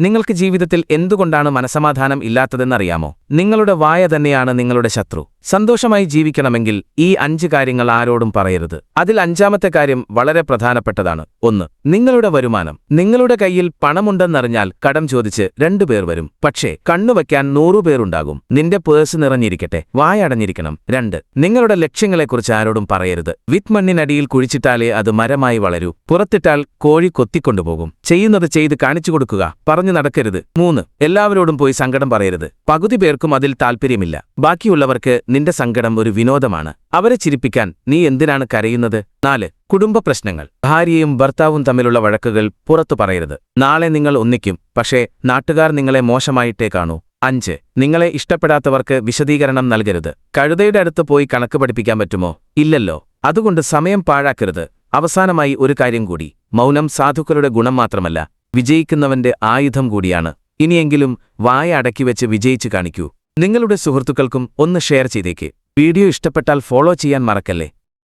നിങ്ങൾക്ക് ജീവിതത്തിൽ എന്തുകൊണ്ടാണ് മനസമാധാനം ഇല്ലാത്തതെന്നറിയാമോ? നിങ്ങളുടെ വായ തന്നെയാണ് നിങ്ങളുടെ ശത്രു. സന്തോഷമായി ജീവിക്കണമെങ്കിൽ ഈ അഞ്ച് കാര്യങ്ങൾ ആരോടും പറയരുത്. അതിൽ അഞ്ചാമത്തെ കാര്യം വളരെ പ്രധാനപ്പെട്ടതാണ്. ഒന്ന് നിങ്ങളുടെ വരുമാനം. നിങ്ങളുടെ കയ്യിൽ പണമുണ്ടെന്നറിഞ്ഞാൽ കടം ചോദിച്ച് രണ്ടുപേർ വരും. പക്ഷേ കണ്ണുവയ്ക്കാൻ നൂറുപേരുണ്ടാകും നിന്റെ പേഴ്സ് നിറഞ്ഞിരിക്കട്ടെ. വായടഞ്ഞിരിക്കണം രണ്ട് നിങ്ങളുടെ ലക്ഷ്യങ്ങളെക്കുറിച്ച് ആരോടും പറയരുത്. വിത്ത് മണ്ണിനടിയിൽ കുഴിച്ചിട്ടാലേ അത് മരമായി വളരൂ. പുറത്തിട്ടാൽ കോഴി കൊത്തിക്കൊണ്ടുപോകും. ചെയ്യുന്നത് ചെയ്ത് കാണിച്ചു കൊടുക്കുക. പറഞ്ഞു നടക്കരുത്. മൂന്ന് എല്ലാവരോടും പോയി സങ്കടം പറയരുത്. പകുതി പേർക്കും അതിൽ താൽപ്പര്യമില്ല. ബാക്കിയുള്ളവർക്ക് നിന്റെ സങ്കടം ഒരു വിനോദമാണ്. അവരെ ചിരിപ്പിക്കാൻ നീ എന്തിനാണ് കരയുന്നത്? നാല് കുടുംബ പ്രശ്നങ്ങൾ. ഭാര്യയും ഭർത്താവും തമ്മിലുള്ള വഴക്കുകൾ പുറത്തു പറയരുത്. നാളെ നിങ്ങൾ ഒന്നിക്കും പക്ഷേ നാട്ടുകാർ നിങ്ങളെ മോശമായിട്ടേ കാണൂ. അഞ്ച് നിങ്ങളെ ഇഷ്ടപ്പെടാത്തവർക്ക് വിശദീകരണം നൽകരുത്. കഴുതയുടെ അടുത്ത് പോയി കണക്ക് പഠിപ്പിക്കാൻ പറ്റുമോ? ഇല്ലല്ലോ. അതുകൊണ്ട് സമയം പാഴാക്കരുത്. അവസാനമായി ഒരു കാര്യം കൂടി. മൗനം സാധുക്കളുടെ ഗുണം മാത്രമല്ല വിജയിക്കുന്നവന്റെ ആയുധം കൂടിയാണ്. ഇനിയെങ്കിലും വായ അടക്കി വെച്ച് വിജയിച്ചു കാണിക്കൂ. നിങ്ങളുടെ സുഹൃത്തുക്കൾക്കും ഒന്ന് ഷെയർ ചെയ്തേക്ക്. വീഡിയോ ഇഷ്ടപ്പെട്ടാൽ ഫോളോ ചെയ്യാൻ മറക്കല്ലേ?